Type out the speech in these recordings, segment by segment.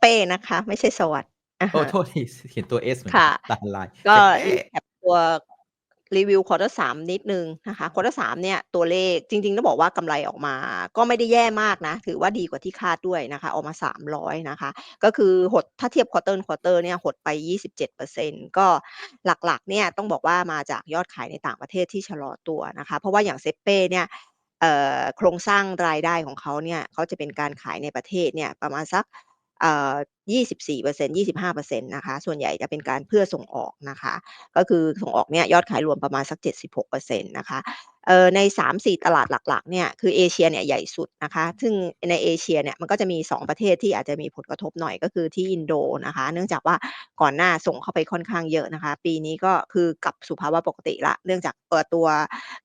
เป้นะคะ ไม่ใช่สวัสดิ์อะโอ้ฮะโทษทีสเห็นตัว S เหมือนคกั่นะตาลาย ก็เซเป้ recap ตัวรีวิวควอเตอร์3นิดหนึ่งนะคะควอเตอร์3เนี่ยตัวเลขจริงๆต้องบอกว่ากำไรออกมา ก็ไม่ได้แย่มากนะ ถือว่าดีกว่าที่คาดด้วยนะคะ ออกมา 300 นะคะ ก็คือหดถ้าเทียบ quarter-on-quarter เนี่ยหดไป 27%ก็หลักๆเนี่ยต้องบอกว่ามาจากยอดขายในต่างประเทศที่ชะลอตัวนะคะ เพราะว่าอย่างเซเป้เนี่ยเอ่อโครงสร้างรายได้ของเขาเนี่ยเขาจะเป็นการขายในประเทศเนี่ยประมาณสักเอ่อ 24% 25%นะคะ ส่วนใหญ่จะเป็นการเพื่อส่งออกนะคะ ก็คือส่งออกเนี่ยยอดขายรวมประมาณสัก 76%นะคะเอ่อใน 3-4 ตลาดหลักๆเนี่ยคือเอเชียเนี่ยใหญ่สุดนะคะ ซึ่งในเอเชียเนี่ยมันก็จะมี 2 ประเทศที่อาจจะมีผลกระทบหน่อยก็คือที่อินโดนะคะ เนื่องจากว่าก่อนหน้าส่งเข้าไปค่อนข้างเยอะนะคะ ปีนี้ก็คือกลับสู่ภาวะปกติล้วเนื่องจากเอ่อตัว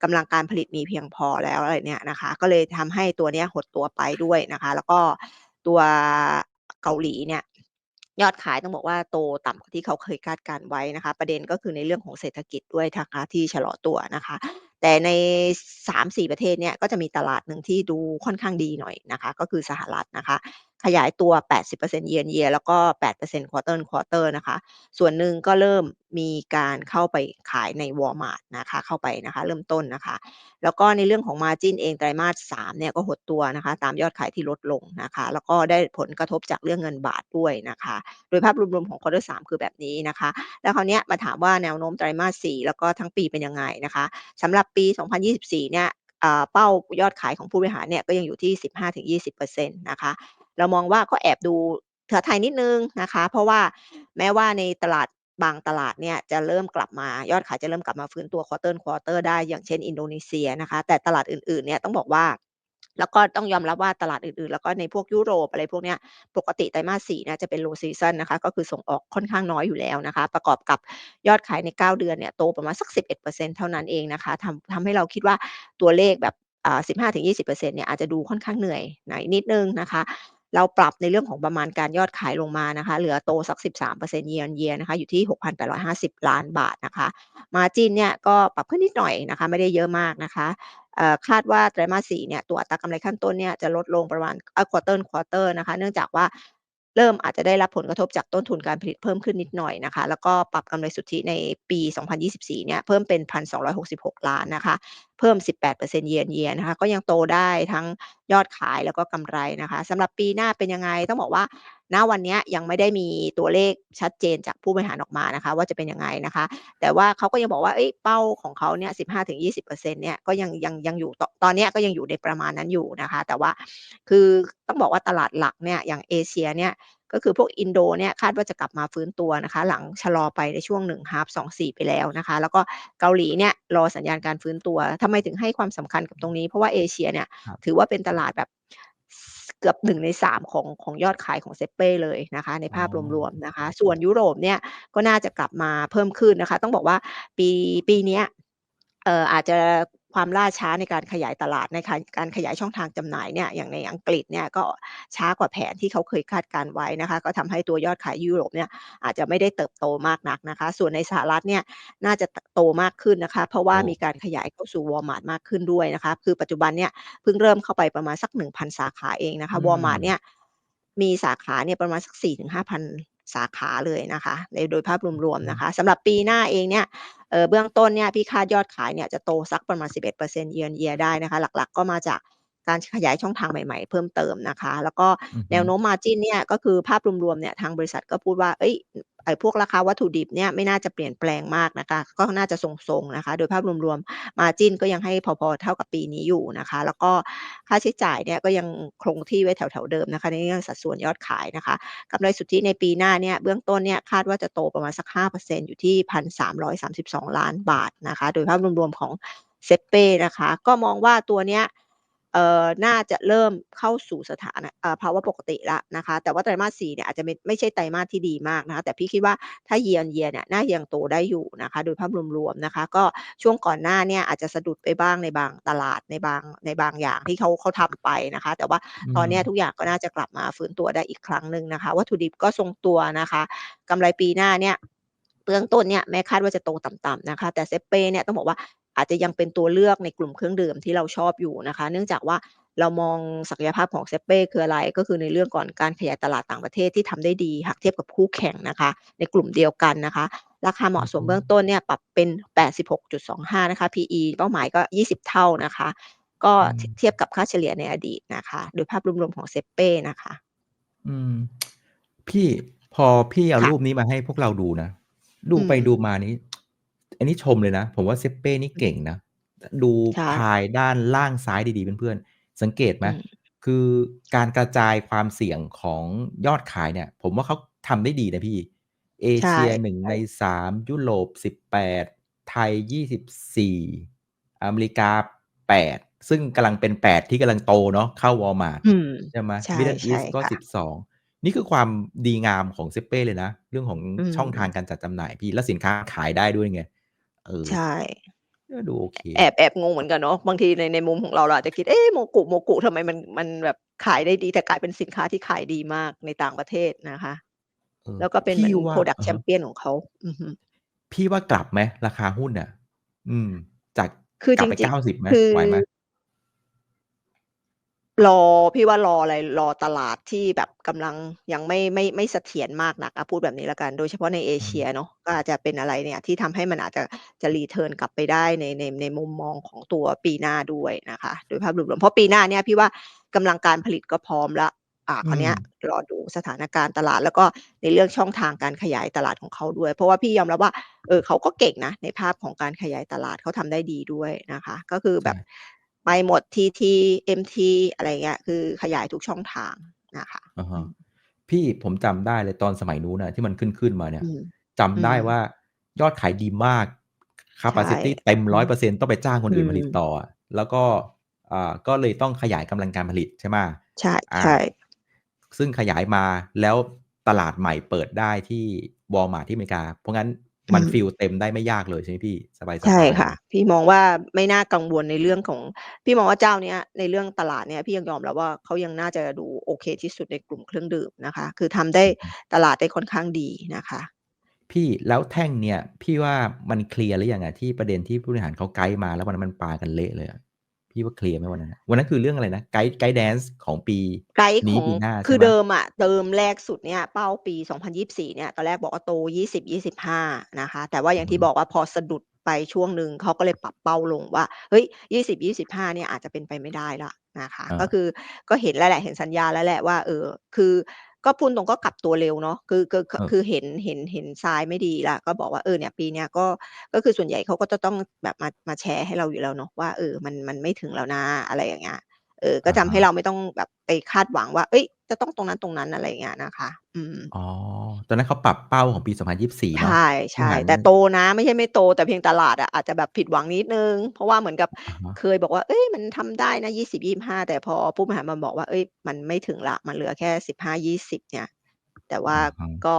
กำลังการผลิตมีเพียงพอแล้วอะไรเนี่ยนะคะ ก็เลยทำให้ตัวเนี้ยหดตัวไปด้วยนะคะ แล้วก็ตัว เกาหลีเนี่ยยอดขายต้องบอกว่าโตต่ำกว่าที่เขาเคยคาดการไว้นะคะ ประเด็นก็คือในเรื่องของเศรษฐกิจด้วยนะคะที่ชะลอตัวนะคะ แต่ใน 3-4 ประเทศเนี่ยก็จะมีตลาดหนึ่งที่ดูค่อนข้างดีหน่อยนะคะ ก็คือสหรัฐนะคะ ขยายตัว 80% year-on-year แล้วก็8% quarter-on-quarter นะคะ ส่วนหนึ่งก็เริ่มมีการเข้าไปขายใน Walmart นะคะ เข้าไปนะคะ เริ่มต้นนะคะ แล้วก็ในเรื่องของ margin เองไตรมาส3เนี่ยก็หดตัวนะคะ ตามยอดขายที่ลดลงนะคะ แล้วก็ได้ผลกระทบจากเรื่องเงินบาทด้วยนะคะ โดยภาพรวมๆของควอเตอร์3คือแบบนี้นะคะ แล้วคราวนี้มาถามว่าแนวโน้มไตรมาส4แล้วก็ทั้งปีเป็นยังไงนะคะสำหรับปี 2024 เนี่ยอ่าเป้ายอดขายของผู้บริหารเนี่ยก็ยังอยู่ที่ 15-20%นะคะ เรามองว่าก็แอบดูท้าทยนิดนึงนะคะ เพราะว่าแม้ว่าในตลาดบางตลาดเนี่ยจะเริ่มกลับมายอดขายจะเริ่มกลับมาฟื้นตัว quarter-on-quarter ได้อย่างเช่นอินโดนีเซียนะคะ แต่ตลาดอื่นๆเนี่ยต้องบอกว่า แล้วก็ต้องยอมรับว่าตลาดอื่นๆ แล้วก็ในพวกยุโรปอะไรพวกเนี้ยปกติไตรมาส4เนี่ยจะเป็น low season นะคะ ก็คือส่งออกค่อนข้างน้อยอยู่แล้วนะคะ ประกอบกับยอดขายใน 9 เดือนเนี่ยโตประมาณสัก 11%เท่านั้นเองนะคะทำทำให้เราคิดว่าตัวเลขแบบอ่า15-20%เปอร์เซ็นต์เนี่ยอาจจะดูค่อนข้างเหนื่อยหน่อยนิดนึงนะคะ เราปรับในเรื่องของประมาณการยอดขายลงมานะคะ เหลือโตสัก 13%เยียนเยียนะคะ อยู่ที่ 6,850 ล้านบาทนะคะ มาจินเนี่ยก็ปรับขึ้นนิดหน่อยนะคะ ไม่ได้เยอะมากนะคะคาดว่าไตรมาสสี่เนี่ยตัวอัตรากำไรขั้นต้นเนี่ยจะลดลงประมาณควอเตอร์ควอเตอร์นะคะ เนื่องจากว่า เริ่มอาจจะได้รับผลกระทบจากต้นทุนการผลิตเพิ่มขึ้นนิดหน่อยนะคะ แล้วก็ปรับกำไรสุทธิในปี 2024 เนี่ยเพิ่มเป็น 1,266 ล้านนะคะ เพิ่ม 18%เยียนเยียนะคะ ก็ยังโตได้ทั้งยอดขายแล้วก็กำไรนะคะสำหรับปีหน้าเป็นยังไงต้องบอกว่า ณวันเนี้ยยังไม่ได้มีตัวเลขชัดเจนจากผู้บริหารออกมานะคะ ว่าจะเป็นยังไงนะคะ แต่ว่าเขาก็ยังบอกว่าเฮ้ยเป้าของเขาเนี่ย15-20%เนี่ยก็ยังยังยังอยู่ตตอนเนี้ยก็ยังอยู่ในประมาณนั้นอยู่นะคะ แต่ว่าคือต้องบอกว่าตลาดหลักเนี่ยอย่างเอเชียเนี่ยก็คือพวกอินโดเนี่ยคาดว่าจะกลับมาฟื้นตัวนะคะ หลังชะลอไปในช่วง1 half 24ไปแล้วนะคะ แล้วก็เกาหลีเนี่ยรอสัญญาณการฟื้นตัวทำไมถึงให้ความสำคัญกับตรงนี้ เพราะว่าเอเชียเนี่ยครับถือว่าเป็นตลาดแบบส เกือบ1ใน3ของของยอดขายของเซเป้เลยนะคะ ในภาพรวมๆนะคะ ส่วนยุโรปเนี่ยก็น่าจะกลับมาเพิ่มขึ้นนะคะ ต้องบอกว่าปีปีเนี้ยเอ่ออาจจะ ความล่าช้าในการขยายตลาดในการการขยายช่องทางจำหน่ายเนี่ยอย่างในอังกฤษเนี่ยก็ช้ากว่าแผนที่เขาเคยคาดการณ์ไว้นะคะก็ทำให้ตัวยอดขายยุโรปเนี่ยอาจจะไม่ได้เติบโตมากนักนะคะ ส่วนในสหรัฐเนี่ยน่าจะตโตมากขึ้นนะคะ เพราะว่าโอ้มีการขยายเข้าสู่ Walmart มากขึ้นด้วยนะคะ คือปัจจุบันเนี่ยเพิ่งเริ่มเข้าไปประมาณสัก 1,000 สาขาเองนะอืคะ Walmart เนี่มยมีสาขาเนี่ยประมาณสัก4-5,000 สาขาเลยนะคะในโดยภาพรวมอือๆฮึนะคะสำหรับปีหน้าเองเนี่ยเอ่อเบื้องต้นเนี่ยพี่คาดยอดขายเนี่ยจะโตสักประมาณ 11% year-on-year ได้นะคะ หลักๆ ก็มาจาก การขยายช่องทางใหม่ๆ เพิ่มเติมนะคะ แล้วก็อือฮแนึวโน้ม margin เนี่ยก็คือภาพรวมๆเนี่ยทางบริษัทก็พูดว่าเฮ้ยอไอ้พวกราคาวัตถุดิบเนี่ยไม่น่าจะเปลี่ยนแปลงมากนะคะ ก็น่าจะทรงๆนะคะ โดยภาพรวมๆ margin ก็ยังให้พอๆเท่ากับปีนี้อยู่นะคะ แล้วก็ค่าใช้จ่ายเนี่ยก็ยังคงที่ไว้แถวๆเดิมนะคะ ในเรื่องสัดส่วนยอดขายนะคะกำไรสุทธิในปีหน้าเนี่ยเบื้องต้นเนี่ยคาดว่าจะโตประมาณสัก 5%อยู่ที่1,332ล้านบาทนะคะ โดยภาพรวมๆของเซเป้นะคะ ก็มองว่าตัวเนี้ย เอ่อน่าจะเริ่มเข้าสู่สถานะอ่าภาวะปกติแล้วนะคะ แต่ว่าไตรมาส4เนี่ยอาจจะไม่ไม่ใช่ไตรมาสที่ดีมากนะคะ แต่พี่คิดว่าถ้า year-on-year เนี่ยน่ายังโตได้อยู่นะคะ โดยภาพรวมๆนะคะ ก็ช่วงก่อนหน้าเนี่ยอาจจะสะดุดไปบ้างในบางตลาดในบางในบางอย่างที่เขาเขาทำไปนะคะ แต่ว่าอืตอนเนี้ยมทุกอย่างก็น่าจะกลับมาฟื้นตัวได้อีกครั้งหนึ่งนะคะ วัตถุดิบก็ทรงตัวนะคะกำไรปีหน้าเนี่ยเบื้องต้นเนี่ยแม้คาดว่าจะโตต่ำๆนะคะ แต่เซเป้เนี่ยต้องบอกว่า อาจจะยังเป็นตัวเลือกในกลุ่มเครื่องดื่มที่เราชอบอยู่นะคะ เนื่องจากว่าเรามองศักยภาพของ ZEPE คืออะไร ก็คือในเรื่องก่อนการขยายตลาดต่างประเทศที่ทำได้ดี หากเทียบกับคู่แข่งนะคะ ในกลุ่มเดียวกันนะคะ ราคาเหมาะสมอือฮึเบื้องต้นเนี่ยปรับเป็น 86.25 นะคะ PE เป้าหมายก็ 20 เท่านะคะ ก็อืทมเทียบกับค่าเฉลี่ยในอดีตนะคะ โดยภาพรวมๆของ ZEPE นะคะ อืม พี่พอพี่เอาค่ะรูปนี้มาให้พวกเราดูนะ ดูอืไปมดูมานี้ อันนี้ชมเลยนะ ผมว่า ZEPE นี่อืเก่มงนะ ดูใช่พายด้านล่างซ้ายดี ๆ เพื่อน ๆ สังเกตไหมอืม คือการกระจายความเสี่ยงของยอดขายเนี่ย ผมว่าเขาทำได้ดีนะพี่ เอใช่ เชีย1ใชใน่3ยุโรป18ไทย24อเมริกา8ซึ่งกำลังเป็น8ที่กำลังโตเนาะเข้า Walmart อืม ใช่ไหมใช่ Middle ใช่ East ก็ค่ะ12นี่คือความดีงามของ ZEPE เลยนะ เรื่องของอืช่องทางมการจัดจำหน่ายพี่ แล้วสินค้าขายได้ด้วยไง เออ ใช่ ก็ดูโอเค แอบแอบงงเหมือนกันเนาะบางทีในในมุมของเราเราอาจจะคิดเอ๊ะโมกุโมกุทำไมมันมันแบบขายได้ดี แต่กลายเป็นสินค้าที่ขายดีมากในต่างประเทศนะคะ เออแล้วก็เป็นพีเหมื่อนว่า Product อะฮะ Champion ของเขาอือฮึ พี่ว่ากลับไหมราคาหุ้นน่ะ?อืม จากคือจกลับไปริง90ไหมๆ คือไหวไหม? รอพี่ว่ารออะไรรอตลาดที่แบบกำลังยังไม่ไม่ไม่เสถียรมากนักอะพูดแบบนี้แล้วกัน โดยเฉพาะในเออืเชียมเนาะก็อาจจะเป็นอะไรเนี่ยที่ทำให้มันอาจจะจะรีเทิร์นกลับไปได้ในในในมุมมองของตัวปีหน้าด้วยนะคะ โดยภาพรวมๆเพราะปีหน้าเนี่ยพี่ว่ากำลังการผลิตก็พร้อมแล้วอ่าอืคราวเนี้ยมรอดูสถานการณ์ตลาดแล้วก็ในเรื่องช่องทางการขยายตลาดของเขาด้วย เพราะว่าพี่ยอมรับว่าเออเขาก็เก่งนะในภาพของการขยายตลาดเขาทำได้ดีด้วยนะคะ ก็คือใชแบบ่ ไปหมด TT MT อะไรอย่างเงี้ย คือขยายทุกช่องทางนะคะอะอืฮะมพี่ผมจำได้เลยตอนสมัยนู้นน่ะที่มันขึ้นๆมาเนี่อืยมจอืำได้มว่ายอดขายดีมากใช่ Capacity เต็มอืม100%ต้องไปจ้างคอืนอื่นผลิตมต่ออะแล้วก็อ่าก็เลยต้องขยายกำลังการผลิตใช่ไหม?ใช่อาใช่ ซึ่งขยายมาแล้วตลาดใหม่เปิดได้ที่ Walmart ที่อเมริกา เพราะงั้นอื มันม fill เต็มได้ไม่ยากเลยใช่ไหมพี่สใช่บายๆคเล่ะย?พี่มองว่าไม่น่ากังวลในเรื่องของ พี่มองว่าเจ้าเนี้ยในเรื่องตลาดเนี่ยพี่ยังยอมรับว่าเขายังน่าจะดูโอเคที่สุดในกลุ่มเครื่องดื่มนะคะ คือทำได้อือฮึตลาดได้ค่อนข้างดีนะคะ พี่แล้วแท่งเนี่ย พี่ว่ามันเคลียร์หรือยังอะที่ประเด็นที่ผู้บริหารเขาไกด์มาแล้ววันนั้นมันปากันเละเลยอะ พี่ว่าเคลียร์ไหมวันนั้นน่ะ?วันนั้นคือเรื่องอะไรนะ Guide Guidance ของปีนไกด์ขี้องปีหน้าใคช่ือไหม?เดิมอะเดิมแรกสุดเนี่ยเป้าปี 2024 เนี่ยตอนแรกบอกว่าโต 20-25 นะคะ แต่ว่าออย่าืงอที่บอกว่าพอสะดุดไปช่วงหนึ่งเขาก็เลยปรับเป้าลงว่าเฮ้ย 20-25 เนี่ยอาจจะเป็นไปไม่ได้แล้วนะคะอก็าคือก็เห็นแล้วแหละเห็นสัญญาณแล้วแหละว่าเออคือ ก็พูดตรงๆก็กลับตัวเร็วเนาะคือคือคเออคือเห็นเห็นเห็น sign ไม่ดีแล้วก็บอกว่าเออเนี่ยปีเนี้ยก็ก็คือส่วนใหญ่เขาก็จะต้องแบบมามาแชร์ให้เราอยู่แล้วเนาะว่าเออมันมันไม่ถึงแล้วนะอะไรอย่างเงี้ย เออก็อะทฮำให้ะเราไม่ต้องแบบไปคาดหวังว่าเฮ้ย จะต้องตรงนั้นๆอะไรอย่างเงี้ยนะคะ อืมอ๋อตอนนั้นเขาปรับเป้าของปี 2024ใเนาะชบริ่หารๆแต่โตนะไม่ใช่ไม่โตแต่เพียงตลาดอะอาจจะแบบผิดหวังนิดหนึ่งเพราะว่าเหมือนกับอะฮะเคยบอกว่าเฮ้ยมันทำได้นะ 20-25 แต่พอผู้บริหารมาบอกว่าเฮ้ย มันไม่ถึงแล้วมันเหลือแค่ 15-20 เนี่ย แต่ว่าอะฮะก็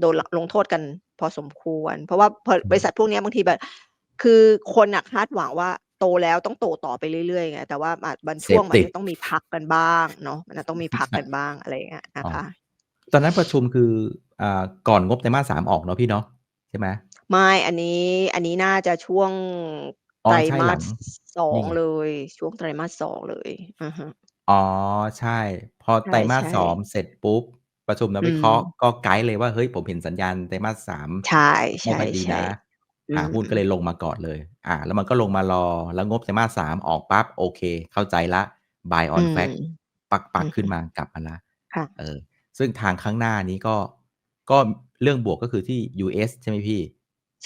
โดนลลงโทษกันพอสมควร เพราะว่าพออืมบริษัทพวกเนี้ยบางทีแบบคือคนน่ะคาดหวังว่า โตแล้วต้องโตต่อไปเรื่อยๆไงแต่ว่าอาจบางเสช่วงพตมันิจดะต้องมีพักกันบ้างเนาะมันจะต้องมีพักใช่กันบ้างอะไรอย่างเงี้ยนะอ๋อคะตอนนั้นประชุมคืออ่าก่อนงบไตรมาส3ออกเนาะพี่เนาะใช่ไหม?ไม่อันนี้อันนี้น่าจะช่วงอ๋ไอตรใช่มหาลังสสอนีง่ไงเลย ช่วงไตรมาส2เลยอะฮะอ๋อใช่ พอใไตรมาชส่2ๆเสร็จปุ๊บประชุมนักอืวิเคราะห์มก็ไกด์เลยว่าเฮ้ยผมเห็นสัญญาณไตรมาส3ใช่ไใม่ค่อยดีช่นะๆ อือ่าหุ้นก็เลมยลงมาก่อนเลย อ่า แล้วมันก็ลงมารอแล้วงบไตรมาส3ออกปั๊บโอเค เข้าใจแล้ว buy อื on ม fact ปอืักอๆขฮึ้ึนมากลับมาแล้วค่ะเออ ซึ่งทางข้างหน้านี้ก็ก็เรื่องบวกก็คือที่ US ใช่ไหมพี่?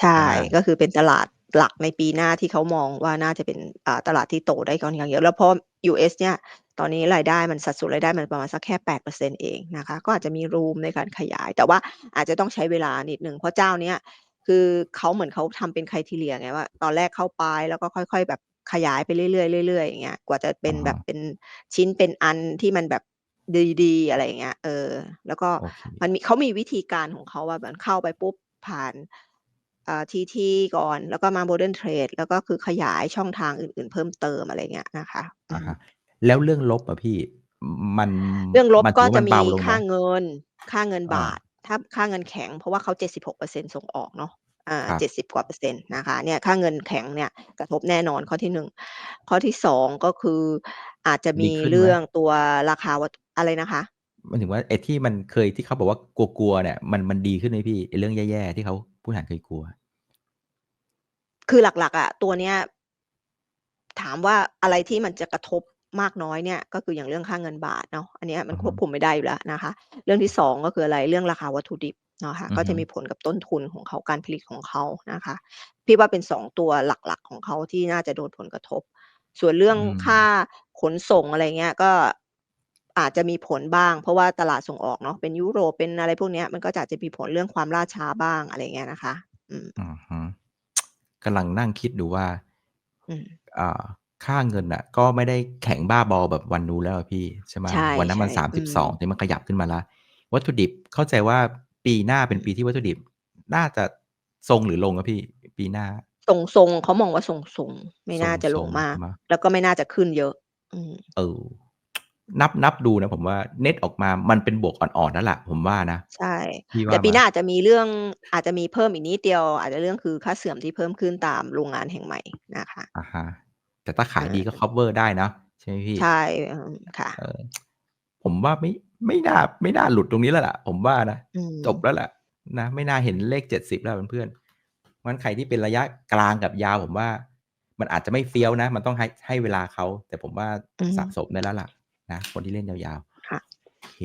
ใช่ใช่ไหม?ก็คือเป็นตลาดหลักในปีหน้าที่เขามองว่าน่าจะเป็นอ่าตลาดที่โตได้ค่อนข้างเยอะแล้วเพราะ US เนี่ยตอนนี้รายได้มันสัดส่วนรายได้มันประมาณสักแค่8%เองนะคะ ก็อาจจะมี room ในการขยาย แต่ว่าอาจจะต้องใช้เวลานิดหนึ่งเพราะเจ้าเนี้ย คือเขาเหมือนเขาทำเป็น criteria ไงว่า ตอนแรกเข้าไปแล้วก็ค่อย ๆ แบบขยายไปเรื่อยๆเรื่อยๆอย่างเงี้ย กว่าจะเปอ็ะฮนแบะบเป็นชิ้นเป็นอันที่มันแบบดี ๆ อะไรอย่างเงี้ย เออ แล้วก็โอเค มันมี เขามีวิธีการของเขาอะเหมือนเข้าไปปุ๊บ ผ่าน อ่า TT ก่อน แล้วก็มา Modern Trade แล้วก็คือขยายช่องทางอื่น ๆ เพิ่มเติม อะไรอย่างเงี้ยนะคะ ออืะฮะมแล้วเรื่องลบอะพี่ มัน เรื่องลบกมันถื็อว่าจมะันมเบีาลงคไหม?่าเงิน ค่าเงินอบาาท ถ้าค่าเงินแข็ง เพราะว่าเขา 76%ส่งออกเนาะอ่าครับ70กว่าเปอร์เซ็นต์นะคะเนี่ยค่าเงินแข็งเนี่ยกระทบแน่นอนข้อที่1ข้อที่2ก็คืออาจจะดีมีขึ้นเรไหม?ื่องตัวราคาวัตอะไรนะคะ?หมายถึงว่าไอ้ที่มันเคยที่เขาบอกว่ากลัวๆเนี่ยมันมันดีขึ้นไหมพี่?ไอ้เรื่องแย่ๆที่เขาผู้บริหารเคยกลัว คือหลักๆอะตัวเนี้ยถามว่าอะไรที่มันจะกระทบ มากน้อยเนี่ยก็คืออย่างเรื่องค่าเงินบาทเนาะอันเนี้ยมัอืนอคฮึวบคุมไม่ได้อยู่แล้วนะคะ เรื่องที่ 2 ก็คืออะไรเรื่องราคาวัตถุดิบนะคะอือฮก็จะึมีผลกับต้นทุนของเขาการผลิตของเขานะคะ พี่ว่าเป็น 2 ตัวหลักๆของเขาที่น่าจะโดนผลกระทบ ส่วนเรื่อืองค่ามขนส่งอะไรเงี้ยก็อาจจะมีผลบ้าง เพราะว่าตลาดส่งออกเนาะเป็นยุโรปเป็นอะไรพวกเนี้ยมันก็จะอาจจะมีผลเรื่องความล่าช้าบ้างอะไรอย่างเงี้ยนะคะ อืมอือฮึกำลังนั่งคิดดูว่าอืมอ่า ค่าเงินน่ะ ก็ไม่ได้แข็งบ้าบอแบบวันนู้นแล้วอะพี่ ใช่ไหม ใช่ วันนั้นมันๆอืม32ตอนนี้มันขยับขึ้นมาแล้ว วัตถุดิบ เข้าใจว่าปีหน้าเอป็ืนปีมที่วัตถุดิบน่าจะทรงหรือลงครับพี่ ปีหน้า?ทรง ๆ เขามองว่าทรง ๆ ไม่ทน่าจะลงรงมๆใาชก่ไหม?แล้วก็ไม่น่าจะขึ้นเยอะ อืม เออ นับ นับดูนะผมว่า เน็ตออกมามันเป็นบวกอ่อน ๆ แล้วแหละผมว่านะ ใช่ พี่วแต่าปีไหม?หน้าอาจจะมีเรื่อง อาจจะมีเพิ่มอีกนิดเดียว อาจจะเรื่อง คือค่าเสื่อมที่เพิ่มขึ้นตามโรงงานแห่งใหม่นะคะ อะฮะ แต่ถ้าขเายดีก็ออคัฟเวอร์ได้เนาะใช่ไหมพี่?ใช่เออค่เอะอผมว่าไม่ไม่น่าไม่น่าหลุดตรงนี้แล้วล่ะ ผมว่านะอืจบมแล้วแหละนะไม่น่าเห็นเลข70แล้วเพื่อนๆเพราะงั้นใครที่เป็นระยะกลางกับยาวผมว่า มันอาจจะไม่เฟี้ยวนะ มันต้องให้ให้เวลาเขาแต่ผมว่าอืมสะสมได้แล้วล่ะนะคนที่เล่นยาวค่ะๆโอเค